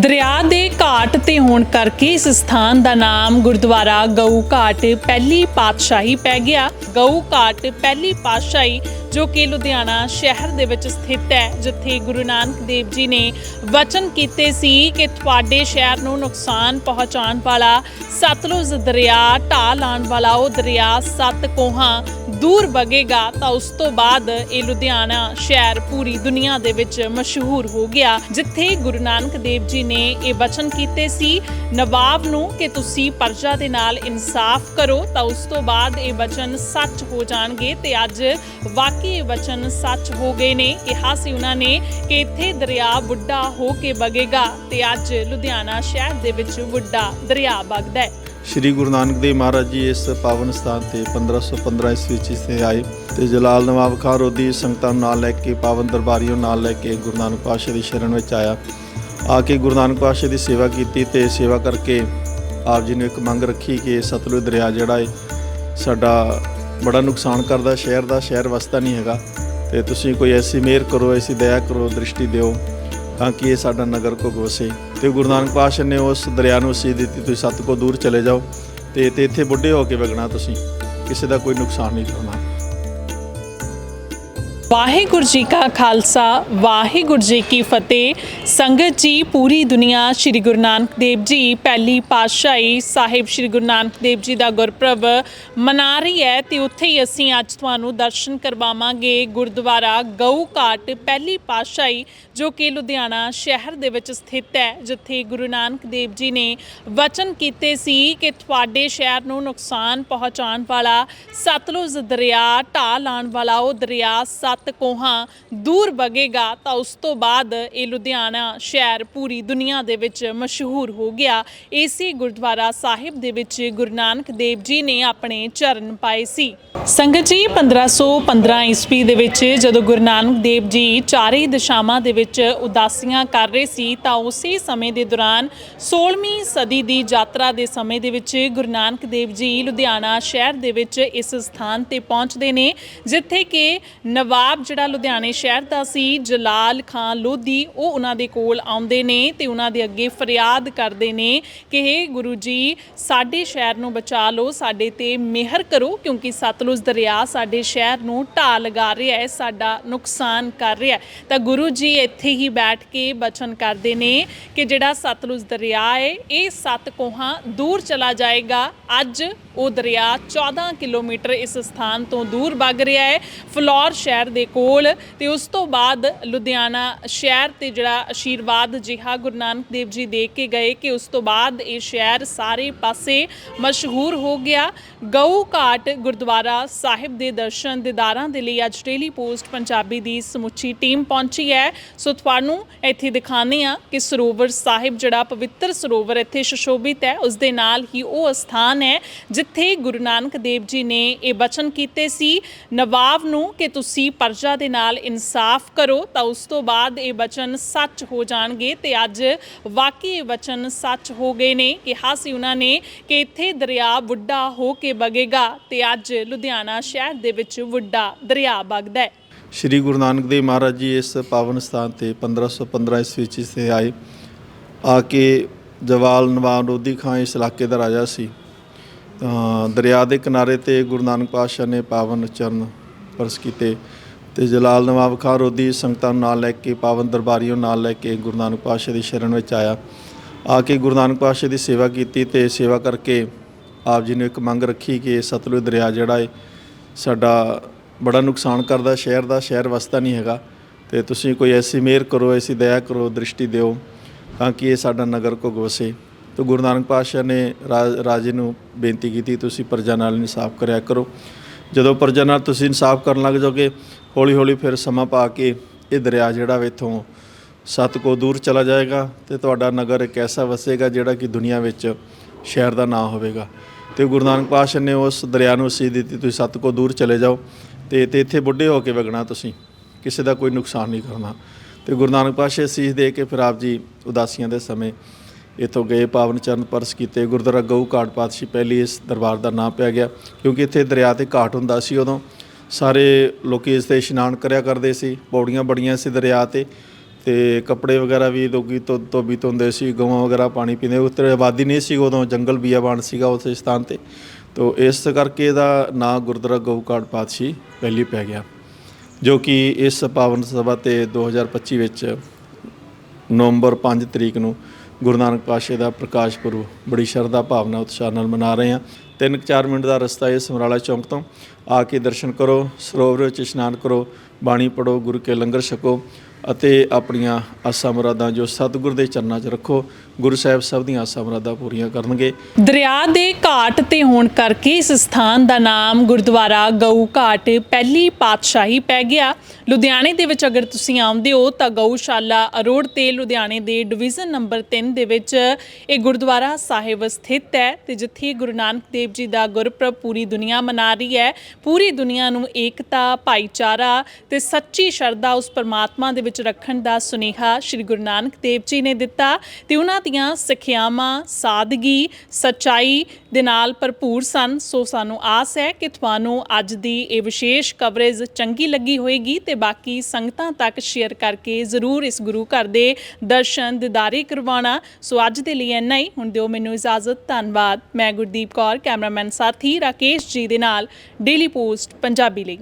ਦਰਿਆ ਦੇ ਘਾਟ ਤੇ ਹੋਣ ਕਰਕੇ ਇਸ ਸਥਾਨ ਦਾ ਨਾਮ ਗੁਰਦੁਆਰਾ ਗਊ ਘਾਟ ਪਹਿਲੀ ਪਾਤਸ਼ਾਹੀ ਪੈ ਗਿਆ। ਗਊ ਘਾਟ ਪਹਿਲੀ ਪਾਤਸ਼ਾਹੀ ਜੋ ਕਿ ਲੁਧਿਆਣਾ ਸ਼ਹਿਰ ਦੇ ਵਿੱਚ ਸਥਿਤ ਹੈ, ਜਿੱਥੇ ਗੁਰੂ ਨਾਨਕ ਦੇਵ ਜੀ ਨੇ ਵਚਨ ਕੀਤੇ ਸੀ ਕਿ ਤੁਹਾਡੇ ਸ਼ਹਿਰ ਨੂੰ ਨੁਕਸਾਨ ਪਹੁੰਚਾਉਣ ਵਾਲਾ ਸਤਲੁਜ ਦਰਿਆ, ਢਾਹ ਲਾਉਣ ਵਾਲਾ ਉਹ ਦਰਿਆ, ਸੱਤ ਕੋਹਾਂ ਦੂਰ ਵਗੇਗਾ ਤਾਂ ਉਸ ਤੋਂ ਬਾਅਦ ਇਹ ਲੁਧਿਆਣਾ ਸ਼ਹਿਰ ਪੂਰੀ ਦੁਨੀਆ ਦੇ ਵਿੱਚ ਮਸ਼ਹੂਰ ਹੋ ਗਿਆ, ਜਿੱਥੇ ਗੁਰੂ ਨਾਨਕ ਦੇਵ ਜੀ ਨੇ ਇਹ ਵਚਨ ਕੀਤੇ ਸੀ, ਨਵਾਬ ਨੂੰ ਕਿ ਤੁਸੀਂ ਪਰਜਾ ਦੇ ਨਾਲ ਇਨਸਾਫ ਕਰੋ, ਤਾਂ ਉਸ ਤੋਂ ਬਾਅਦ ਇਹ ਵਚਨ ਸੱਚ ਹੋ ਜਾਣਗੇ। ਤੇ ਅੱਜ ਵਾਕਈ ਇਹ ਵਚਨ ਸੱਚ ਹੋ ਗਏ ਨੇ। ਕਿਹਾ ਸੀ ਉਹਨਾਂ ਨੇ ਕਿ ਇੱਥੇ ਦਰਿਆ ਬੁੱਢਾ ਹੋ ਕੇ ਵਗੇਗਾ ਤੇ ਅੱਜ ਲੁਧਿਆਣਾ ਸ਼ਹਿਰ ਦੇ ਵਿੱਚ ਬੁੱਢਾ ਦਰਿਆ ਵਗਦਾ ਹੈ। ਸ਼੍ਰੀ ਗੁਰੂ ਨਾਨਕ ਦੇਵ ਮਹਾਰਾਜ ਜੀ ਇਸ ਪਾਵਨ ਸਥਾਨ ਤੇ 1515 ਈਸਵੀ ਵਿੱਚ ਇੱਥੇ ਆਏ ਤੇ ਜਲਾਲ ਨਵਾਬ ਖਾਂ ਰੋਦੀ ਸੰਗਤਾਂ ਨੂੰ ਨਾਲ ਲੈ ਕੇ, ਪਾਵਨ ਦਰਬਾਰੀਓ ਨਾਲ ਲੈ ਕੇ ਗੁਰੂ ਨਾਨਕ ਪਾਤਸ਼ਾਹ ਦੀ ਸ਼ਰਨ ਵਿੱਚ ਆਇਆ। ਆ ਕੇ ਗੁਰੂ ਨਾਨਕ ਪਾਤਸ਼ਾਹ ਦੀ ਸੇਵਾ ਕੀਤੀ ਤੇ ਸੇਵਾ ਕਰਕੇ ਆਪ ਜੀ ਨੇ ਇੱਕ ਮੰਗ ਰੱਖੀ ਕਿ ਸਤਲੁਜ ਦਰਿਆ ਜਿਹੜਾ ਹੈ ਸਾਡਾ ਬੜਾ ਨੁਕਸਾਨ ਕਰਦਾ, ਸ਼ਹਿਰ ਦਾ ਸ਼ਹਿਰ ਵਸਦਾ ਨਹੀਂ ਹੈਗਾ। ਤੇ ਤੁਸੀਂ ਕੋਈ ਐਸੀ ਮਿਹਰ ਕਰੋ, ਐਸੀ ਦਇਆ ਕਰੋ, ਦ੍ਰਿਸ਼ਟੀ ਦਿਓ ਤਾਂ ਕਿ ਇਹ ਸਾਡਾ ਨਗਰ ਕੋ ਵਸੇ। ਤੇ ਗੁਰੂ ਨਾਨਕ ਪਾਤਸ਼ਾਹ ਨੇ ਉਸ ਦਰਿਆ ਨੂੰ ਸੀ ਦਿੱਤੀ, ਤੁਸੀਂ ਸੱਤ ਕੋ ਦੂਰ ਚਲੇ ਜਾਓ ਤੇ ਤੇ ਇੱਥੇ ਬੁੱਢੇ ਹੋ ਕੇ ਵਗਣਾ ਤੁਸੀਂ, ਕਿਸੇ ਦਾ ਕੋਈ ਨੁਕਸਾਨ ਨਹੀਂ ਕਰਨਾ। ਵਾਹਿਗੁਰੂ ਜੀ ਕਾ ਖਾਲਸਾ, ਵਾਹਿਗੁਰੂ ਜੀ ਕੀ ਫਤਿਹ। ਸੰਗਤ ਜੀ, ਪੂਰੀ ਦੁਨੀਆ ਸ੍ਰੀ ਗੁਰੂ ਨਾਨਕ ਦੇਵ ਜੀ, ਪਹਿਲੀ ਪਾਤਸ਼ਾਹੀ ਸਾਹਿਬ ਸ੍ਰੀ ਗੁਰੂ ਨਾਨਕ ਦੇਵ ਜੀ ਦਾ ਗੁਰਪ੍ਰਭ ਮਨਾ ਰਹੀ ਹੈ ਤੇ ਉੱਥੇ ਹੀ ਅਸੀਂ ਅੱਜ ਤੁਹਾਨੂੰ ਦਰਸ਼ਨ ਕਰਵਾਵਾਂਗੇ। ਗੁਰਦੁਆਰਾ ਗਊ ਘਾਟ, ਪਹਿਲੀ ਪਾਤਸ਼ਾਹੀ, ਜੋ ਕਿ ਲੁਧਿਆਣਾ ਸ਼ਹਿਰ ਦੇ ਵਿੱਚ ਸਥਿਤ ਹੈ, ਜਿੱਥੇ ਗੁਰੂ ਨਾਨਕ ਦੇਵ ਜੀ ਨੇ ਵਚਨ ਕੀਤੇ ਸੀ ਕਿ ਤੁਹਾਡੇ ਸ਼ਹਿਰ ਨੂੰ ਨੁਕਸਾਨ ਪਹੁੰਚਾਉਣ ਵਾਲਾ ਸਤਲੁਜ ਦਰਿਆ, ਢਾਹ ਲਾਉਣ ਵਾਲਾ ਉਹ ਦਰਿਆ ਸਤ ਕੋਹਾਂ ਦੂਰ ਵਗੇਗਾ, ਤਾਂ ਉਸ ਤੋਂ ਬਾਅਦ ਇਹ ਲੁਧਿਆਣਾ ਸ਼ਹਿਰ ਪੂਰੀ ਦੁਨੀਆ ਦੇ ਵਿੱਚ ਮਸ਼ਹੂਰ ਹੋ ਗਿਆ। ਇਸੇ ਗੁਰਦੁਆਰਾ ਸਾਹਿਬ ਦੇ ਵਿੱਚ ਗੁਰੂ ਨਾਨਕ ਦੇਵ ਜੀ ਨੇ ਆਪਣੇ ਚਰਨ ਪਾਏ ਸੀ। ਸੰਗਤ ਜੀ 1515 ਈਸਵੀ ਦੇ ਵਿੱਚ ਜਦੋਂ ਗੁਰੂ ਨਾਨਕ ਦੇਵ ਜੀ ਚਾਰੇ ਦਿਸ਼ਾਵਾਂ ਦੇ ਵਿੱਚ ਉਦਾਸੀਆਂ ਕਰ ਰਹੇ ਸੀ, ਤਾਂ ਉਸੇ ਸਮੇਂ ਦੇ ਦੌਰਾਨ 16ਵੀਂ ਸਦੀ ਦੀ ਯਾਤਰਾ ਦੇ ਸਮੇਂ ਦੇ ਵਿੱਚ ਗੁਰੂ ਨਾਨਕ ਦੇਵ ਜੀ ਲੁਧਿਆਣਾ ਸ਼ਹਿਰ ਦੇ ਵਿੱਚ ਇਸ ਸਥਾਨ ਤੇ ਪਹੁੰਚਦੇ ਨੇ, ਜਿੱਥੇ ਕਿ ਨਵਾਬ ਜਿਹੜਾ ਲੁਧਿਆਣੇ ਸ਼ਹਿਰ ਦਾ ਸੀ, ਜਲਾਲ ਖਾਨ ਲੋਧੀ, ਉਹ ਉਹਨਾਂ ਦੇ ਕੋਲ ਆਉਂਦੇ ਨੇ ਤੇ ਉਹਨਾਂ ਦੇ ਅੱਗੇ ਫਰਿਆਦ ਕਰਦੇ ਨੇ ਕਿ हे ਗੁਰੂ ਜੀ, ਸਾਡੇ ਸ਼ਹਿਰ ਨੂੰ ਬਚਾ ਲਓ, ਸਾਡੇ ਤੇ ਮਿਹਰ ਕਰੋ, ਕਿਉਂਕਿ ਸਤਲੁਜ ਦਰਿਆ ਸਾਡੇ ਸ਼ਹਿਰ ਨੂੰ ਢਾਹ ਲਗਾ ਰਿਹਾ ਹੈ, ਸਾਡਾ ਨੁਕਸਾਨ ਕਰ ਰਿਹਾ ਹੈ। ਤਾਂ ਗੁਰੂ ਜੀ ਇੱਥੇ ਹੀ ਬੈਠ ਕੇ ਬਚਨ ਕਰਦੇ ਨੇ ਕਿ ਜਿਹੜਾ ਸਤਲੁਜ ਦਰਿਆ ਹੈ, ਇਹ ਸੱਤ ਕੋਹਾਂ ਦੂਰ ਚਲਾ ਜਾਏਗਾ। ਅੱਜ ਉਹ ਦਰਿਆ 14 ਕਿਲੋਮੀਟਰ ਇਸ ਸਥਾਨ ਤੋਂ ਦੂਰ ਵਗ ਰਿਹਾ ਹੈ। ਫਲੌਰ ਸ਼ਹਿਰ ਦੇ ਕੋਲ ਤੇ ਉਸ ਤੋਂ ਬਾਅਦ ਲੁਧਿਆਣਾ ਸ਼ਹਿਰ ਤੇ ਜਿਹੜਾ ਆਸ਼ੀਰਵਾਦ ਜਿਹਾ ਗੁਰੂ ਨਾਨਕ ਦੇਵ ਜੀ ਦੇ ਕੇ ਗਏ ਕਿ ਉਸ ਤੋਂ ਬਾਅਦ ਇਹ ਸ਼ਹਿਰ ਸਾਰੇ ਪਾਸੇ ਮਸ਼ਹੂਰ ਹੋ ਗਿਆ। ਗਊ ਘਾਟ ਗੁਰਦੁਆਰਾ ਸਾਹਿਬ ਦੇ ਦਰਸ਼ਨ ਦਿਦਾਰਾਂ ਦੇ ਲਈ ਅੱਜ ਡੇਲੀ ਪੋਸਟ ਪੰਜਾਬੀ ਦੀ ਸਮੁੱਚੀ ਟੀਮ ਪਹੁੰਚੀ ਹੈ। ਸੋ ਤੁਹਾਨੂੰ ਇੱਥੇ ਦਿਖਾਉਂਦੇ ਆ ਕਿ ਸਰੋਵਰ ਸਾਹਿਬ ਜਿਹੜਾ ਪਵਿੱਤਰ ਸਰੋਵਰ ਇੱਥੇ ਸੁਸ਼ੋਭਿਤ ਹੈ, ਉਸ ਦੇ ਨਾਲ ਹੀ ਉਹ ਸਥਾਨ ਹੈ ਜਿੱਥੇ ਗੁਰੂ ਨਾਨਕ ਦੇਵ ਜੀ ਨੇ ਇਹ ਬਚਨ ਕੀਤੇ ਸੀ। ਨਵਾਬ ਨੂੰ ਕਿ ਤੁਸੀਂ ਪਰਜਾ ਦੇ ਨਾਲ ਇਨਸਾਫ ਕਰੋ, ਤਾਂ ਉਸ ਤੋਂ ਬਾਅਦ ਇਹ ਬਚਨ ਸੱਚ ਹੋ ਜਾਣਗੇ ਤੇ ਅੱਜ ਵਾਕਈ ਇਹ ਬਚਨ ਸੱਚ ਹੋ ਗਏ ਨੇ। ਕਿਹਾ ਸੀ ਉਹਨਾਂ ਨੇ ਕਿ ਇੱਥੇ ਦਰਿਆ ਵੱਡਾ ਹੋ ਕੇ ਵਗੇਗਾ ਤੇ ਅੱਜ ਲੁਧਿਆਣਾ ਸ਼ਹਿਰ ਦੇ ਵਿੱਚ ਵੱਡਾ ਦਰਿਆ ਵਗਦਾ ਹੈ। ਸ਼੍ਰੀ ਗੁਰੂ ਨਾਨਕ ਦੇਵ ਮਹਾਰਾਜ ਜੀ ਇਸ ਪਾਵਨ ਸਥਾਨ ਤੇ 1515 ਈਸਵੀ ਵਿੱਚ ਇੱਥੇ ਆਏ। ਆ ਕੇ ਜਵਾਲ ਨਵਾਬ ਲੋਧੀ ਖਾਂ ਇਸ ਇਲਾਕੇ ਦਾ ਰਾਜਾ ਸੀ। ਦਰਿਆ ਦੇ ਕਿਨਾਰੇ ਤੇ ਗੁਰੂ ਨਾਨਕ ਪਾਤਸ਼ਾਹ ਨੇ ਪਾਵਨ ਚਰਨ ਪਰਸ ਕੀਤੇ। ਤੇ ਜਲਾਲ ਨਵਾਬ ਖਾਂ ਰੋਦੀ ਸੰਗਤਾਂ ਨੂੰ ਨਾਲ ਲੈ ਕੇ, ਪਾਵਨ ਦਰਬਾਰੀਓ ਨਾਲ ਲੈ ਕੇ ਗੁਰੂ ਨਾਨਕ ਪਾਤਸ਼ਾਹ ਦੀ ਸ਼ਰਨ ਵਿੱਚ ਆਇਆ। ਆ ਕੇ ਗੁਰੂ ਨਾਨਕ ਪਾਤਸ਼ਾਹ ਦੀ ਸੇਵਾ ਕੀਤੀ ਤੇ ਸੇਵਾ ਕਰਕੇ ਆਪ ਜੀ ਨੇ ਇੱਕ ਮੰਗ ਰੱਖੀ ਕਿ ਸਤਲੁਜ ਦਰਿਆ ਜਿਹੜਾ ਹੈ ਸਾਡਾ ਬੜਾ ਨੁਕਸਾਨ ਕਰਦਾ, ਸ਼ਹਿਰ ਦਾ ਸ਼ਹਿਰ ਵਸਦਾ ਨਹੀਂ ਹੈਗਾ। ਤੇ ਤੁਸੀਂ ਕੋਈ ਐਸੀ ਮਿਹਰ ਕਰੋ, ਐਸੀ ਦਇਆ ਕਰੋ, ਦ੍ਰਿਸ਼ਟੀ ਦਿਓ ਤਾਂ ਕਿ ਇਹ ਸਾਡਾ ਨਗਰ ਕੋ ਵਸੇ। ਤੇ ਗੁਰੂ ਨਾਨਕ ਪਾਤਸ਼ਾਹ ਨੇ ਰਾਜੇ ਨੂੰ ਬੇਨਤੀ ਕੀਤੀ, ਤੁਸੀਂ ਪ੍ਰਜਾ ਨਾਲ ਇਨਸਾਫ ਕਰਿਆ ਕਰੋ। ਜਦੋਂ ਪ੍ਰਜਾ ਨਾਲ ਤੁਸੀਂ ਇਨਸਾਫ ਕਰਨ ਲੱਗ ਜਾਓਗੇ ਹੌਲੀ ਹੌਲੀ ਫਿਰ ਸਮਾਂ ਪਾ ਕੇ ਇਹ ਦਰਿਆ ਜਿਹੜਾ ਵਾ ਇੱਥੋਂ ਸੱਤ ਕੋ ਦੂਰ ਚਲਾ ਜਾਏਗਾ ਤੇ ਤੁਹਾਡਾ ਨਗਰ ਇੱਕ ਐਸਾ ਵਸੇਗਾ ਜਿਹੜਾ ਕਿ ਦੁਨੀਆ ਵਿੱਚ ਸ਼ਹਿਰ ਦਾ ਨਾਂ ਹੋਵੇਗਾ। ਤੇ ਗੁਰੂ ਨਾਨਕ ਪਾਤਸ਼ਾਹ ਨੇ ਉਸ ਦਰਿਆ ਨੂੰ ਸੀ ਦਿੱਤੀ, ਤੁਸੀਂ ਸੱਤ ਕੋ ਦੂਰ ਚਲੇ ਜਾਓ ਤੇ ਤੇ ਇੱਥੇ ਬੁੱਢੇ ਹੋ ਕੇ ਵਗਣਾ ਤੁਸੀਂ, ਕਿਸੇ ਦਾ ਕੋਈ ਨੁਕਸਾਨ ਨਹੀਂ ਕਰਨਾ। ਤੇ ਗੁਰੂ ਨਾਨਕ ਪਾਤਸ਼ਾਹ ਸੀਸ ਦੇ ਕੇ ਫਿਰ ਆਪ ਜੀ ਉਦਾਸੀਆਂ ਦੇ ਸਮੇਂ ਇੱਥੋਂ ਗਏ, ਪਾਵਨ ਚਰਨ ਪਰਸ ਕੀਤੇ, ਗੁਰਦੁਆਰਾ ਗਊ ਘਾਟ ਪਾਤਸ਼ਾਹੀ, ਪਹਿਲੀ ਇਸ ਦਰਬਾਰ ਦਾ ਨਾਮ ਪਿਆ ਗਿਆ, ਕਿਉਂਕਿ ਇੱਥੇ ਦਰਿਆ ਤੇ ਘਾਟ ਹੁੰਦਾ ਸੀ ਉਦੋਂ। ਸਾਰੇ ਲੋਕੀ ਇਸ ਤੇ ਇਸ਼ਨਾਨ ਕਰਿਆ ਕਰਦੇ ਸੀ, ਪੌੜੀਆਂ ਬੜੀਆਂ ਸੀ ਦਰਿਆ ਤੇ ਤੇ ਕੱਪੜੇ ਵਗੈਰਾ ਵੀ ਲੋਕੀ ਤੋਂ ਧੋਬੀ, ਧੋਂਦੇ ਸੀ, ਗਊਆਂ ਵਗੈਰਾ ਪਾਣੀ ਪੀਂਦੇ ਉੱਤੇ ਆਬਾਦੀ ਨਹੀਂ ਸੀ ਉਦੋਂ, ਜੰਗਲ ਬੀਆਬਾਨ ਸੀਗਾ ਉਸ ਸਥਾਨ ਤੇ। ਤੋ ਇਸ ਕਰਕੇ ਇਹਦਾ ਨਾਂ ਗੁਰਦੁਆਰਾ ਗਊ ਕਾਟ ਪਾਤਸ਼ਾਹੀ ਪਹਿਲੀ ਪੈ ਗਿਆ, ਜੋ ਕਿ ਇਸ ਪਾਵਨ ਸਭਾ ਤੇ 2025 ਵਿੱਚ ਨਵੰਬਰ 5 ਤਰੀਕ ਨੂੰ ਗੁਰੂ ਨਾਨਕ ਪਾਤਸ਼ਾਹ ਦਾ ਪ੍ਰਕਾਸ਼ ਪੁਰਬ ਬੜੀ ਸ਼ਰਧਾ ਭਾਵਨਾ ਉਤਸ਼ਾਹ ਨਾਲ ਮਨਾ ਰਹੇ ਹਾਂ। ਤਿੰਨ ਕੁ ਚਾਰ ਮਿੰਟ ਦਾ ਰਸਤਾ ਹੈ ਸਮਰਾਲਾ ਚੌਂਕ ਤੋਂ। ਆ ਕੇ ਦਰਸ਼ਨ ਕਰੋ, ਸਰੋਵਰ ਵਿੱਚ ਇਸ਼ਨਾਨ ਕਰੋ, ਬਾਣੀ ਪੜੋ ਗੁਰੂ ਕੇ ਲੰਗਰ ਛਕੋ ਅਤੇ ਆਪਣੀਆਂ ਆਸਾਂ ਮੁਰਾਦਾਂ ਜੋ ਸਤਿਗੁਰ ਦੇ ਚਰਨਾਂ 'ਚ ਰੱਖੋ, ਗੁਰੂ ਸਾਹਿਬ ਸਭ ਦੀਆਂ ਆਸਾਂ ਮੁਰਾਦਾਂ ਪੂਰੀਆਂ ਕਰਨਗੇ। ਦਰਿਆ ਦੇ ਘਾਟ ਤੇ ਹੋਣ ਕਰਕੇ ਇਸ ਸਥਾਨ ਦਾ ਨਾਮ ਗੁਰਦੁਆਰਾ ਗਊ ਘਾਟ ਪਹਿਲੀ ਪਾਤਸ਼ਾਹੀ ਪੈ ਗਿਆ। ਲੁਧਿਆਣੇ ਦੇ ਵਿੱਚ ਅਗਰ ਤੁਸੀਂ ਆਉਂਦੇ ਹੋ ਤਾਂ ਗਊਸ਼ਾਲਾ ਅਰੋੜ ਤੇ ਲੁਧਿਆਣੇ ਦੇ ਡਿਵੀਜ਼ਨ ਨੰਬਰ 3 ਦੇ ਵਿੱਚ ਇਹ ਗੁਰਦੁਆਰਾ ਸਾਹਿਬ ਸਥਿਤ ਹੈ ਤੇ ਜਿੱਥੇ ਗੁਰੂ ਨਾਨਕ ਦੇਵ ਜੀ ਦਾ ਗੁਰਪੁਰਬ ਪੂਰੀ ਦੁਨੀਆ ਮਨਾ ਰਹੀ ਹੈ। ਪੂਰੀ ਦੁਨੀਆ ਨੂੰ ਏਕਤਾ, ਭਾਈਚਾਰਾ ਤੇ ਸੱਚੀ ਸ਼ਰਧਾ ਉਸ ਪਰਮਾਤਮਾ ਦੇ ਵਿੱਚ ਰੱਖਣ ਦਾ ਸੁਨੇਹਾ ਸ੍ਰੀ ਗੁਰੂ ਨਾਨਕ ਦੇਵ ਜੀ ਨੇ ਦਿੱਤਾ ਤੇ ਉਹਨਾਂ ਦੀਆਂ ਸਿੱਖਿਆਵਾਂ, ਸਾਦਗੀ, ਸਚਾਈ ਦੇ ਨਾਲ ਭਰਪੂਰ ਸਨ। ਸੋ ਸਾਨੂੰ ਆਸ ਹੈ ਕਿ ਤੁਹਾਨੂੰ ਅੱਜ ਦੀ ਇਹ ਵਿਸ਼ੇਸ਼ ਕਵਰੇਜ ਚੰਗੀ ਲੱਗੀ ਹੋਏਗੀ ਤੇ ਬਾਕੀ ਸੰਗਤਾਂ ਤੱਕ ਸ਼ੇਅਰ ਕਰਕੇ ਜ਼ਰੂਰ ਇਸ ਗੁਰੂ ਘਰ ਦੇ ਦਰਸ਼ਨ ਦਿਦਾਰੇ ਕਰਵਾਉਣਾ। ਸੋ ਅੱਜ ਦੇ ਲਈ ਇੰਨਾ ਹੀ। ਹੁਣ ਦਿਓ ਮੈਨੂੰ ਇਜਾਜ਼ਤ। ਧੰਨਵਾਦ। ਮੈਂ ਗੁਰਦੀਪ ਕੌਰ ਕੈਮਰਾਮੈਨ ਸਾਥੀ ਰਾਕੇਸ਼ ਜੀ ਦੇ ਨਾਲ ਡੇਲੀ ਪੋਸਟ ਪੰਜਾਬੀ ਲਈ।